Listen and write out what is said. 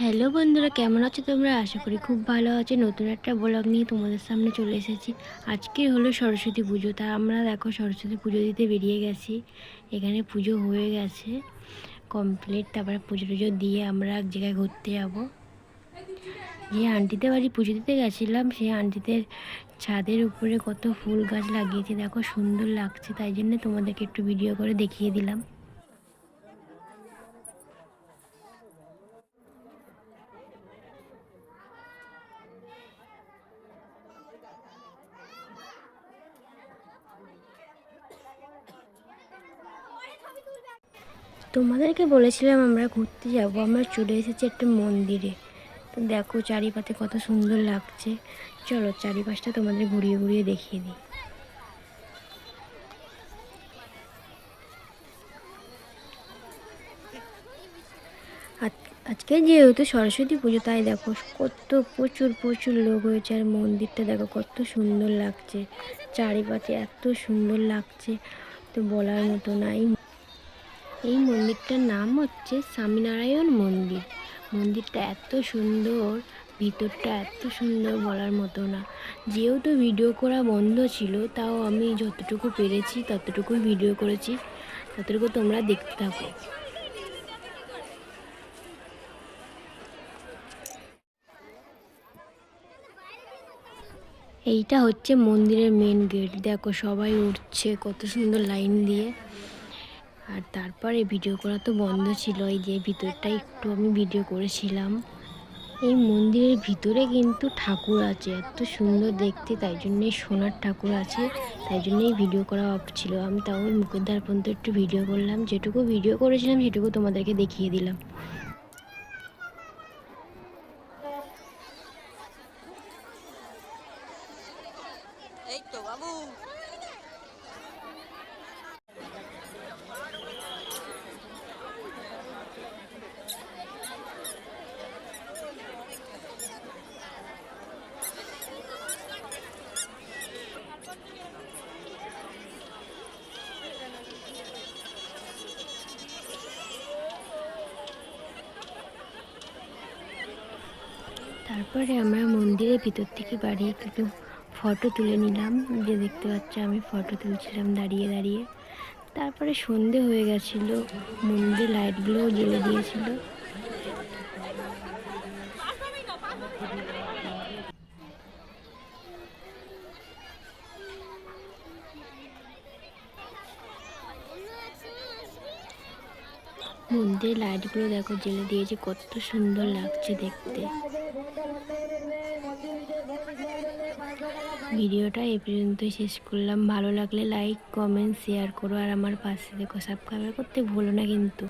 Hello বন্ধুরা, কেমন আছো তোমরা? আশা করি খুব ভালো আছো। নতুন একটা ব্লগ নিয়ে তোমাদের সামনে চলে এসেছি। আজকে হলো সরস্বতী পুজো, তা আমরা দেখো সরস্বতী পুজো দিতে বেরিয়ে গেছি। এখানে পুজো হয়ে গেছে কমপ্লিট তারপরে পুজো টুজো দিয়ে আমরা এক জায়গায় ঘুরতে যাব। যে আন্টিতে বাড়ি পুজো দিতে গেছিলাম, সেই আন্টিদের ছাদের উপরে কত ফুল গাছ লাগিয়েছে। দেখো সুন্দর লাগছে, তাই জন্য তোমাদেরকে একটু ভিডিও করে দেখিয়ে দিলাম। তোমাদেরকে বলেছিলাম আমরা ঘুরতে যাব। আমরা চলে এসেছি একটা মন্দিরে। তো দেখো চারিপাশে কত সুন্দর লাগছে। চলো চারিপাশটা তোমাদের ঘুরিয়ে ঘুরিয়ে দেখিয়ে দিই। আজ- আজকে যেহেতু সরস্বতী পুজো, তাই দেখো কত প্রচুর প্রচুর লোক হয়েছে আর মন্দিরটা দেখো কত সুন্দর লাগছে। চারিপাশে এত সুন্দর লাগছে। তো বলার মতো নাই। এই মন্দিরটার নাম হচ্ছে স্বামীনারায়ণ মন্দির। মন্দিরটা এত সুন্দর, ভিতরটা এত সুন্দর বলার মতো না। যেহেতু ভিডিও করা বন্ধ ছিল, তাও আমি যতটুকু পেরেছি ততটুকুই ভিডিও করেছি। ততটুকু তোমরা দেখতে থাকো। এইটা হচ্ছে মন্দিরের মেন গেট দেখো সবাই উঠছে, কত সুন্দর লাইন দিয়ে। আর তারপরে ভিডিও করা তো বন্ধ ছিল, এই যে ভিতরটা একটু আমি ভিডিও করেছিলাম। এই মন্দিরের ভিতরে কিন্তু ঠাকুর আছে, এত সুন্দর দেখতে, তাই জন্যই সোনার ঠাকুর আছে, তাই জন্যই ভিডিও করা অফ ছিল। আমি তাও দ্বার পর্যন্ত একটু ভিডিও করলাম, যেটুকু ভিডিও করেছিলাম সেটুকু তোমাদেরকে দেখিয়ে দিলাম। এই তো বাবু। তারপরে আমরা মন্দিরের ভিতর থেকে বাড়ি একটু ফটো তুলে নিলাম। যে দেখতে পাচ্ছ আমি ফটো তুলছিলাম দাঁড়িয়ে দাঁড়িয়ে। তারপরে সন্ধে হয়ে গেছিল মন্দিরে লাইটগুলোও জ্বেলে দিয়েছিল। মন্দিরের লাইটগুলো দেখো জেলে দিয়েছে, কত সুন্দর লাগছে দেখতে। ভিডিওটা এ পর্যন্তই শেষ করলাম। ভালো লাগলে লাইক কমেন্ট শেয়ার করো। আর আমার পাশে দেখো সাবস্ক্রাইব করতে ভুলো না কিন্তু।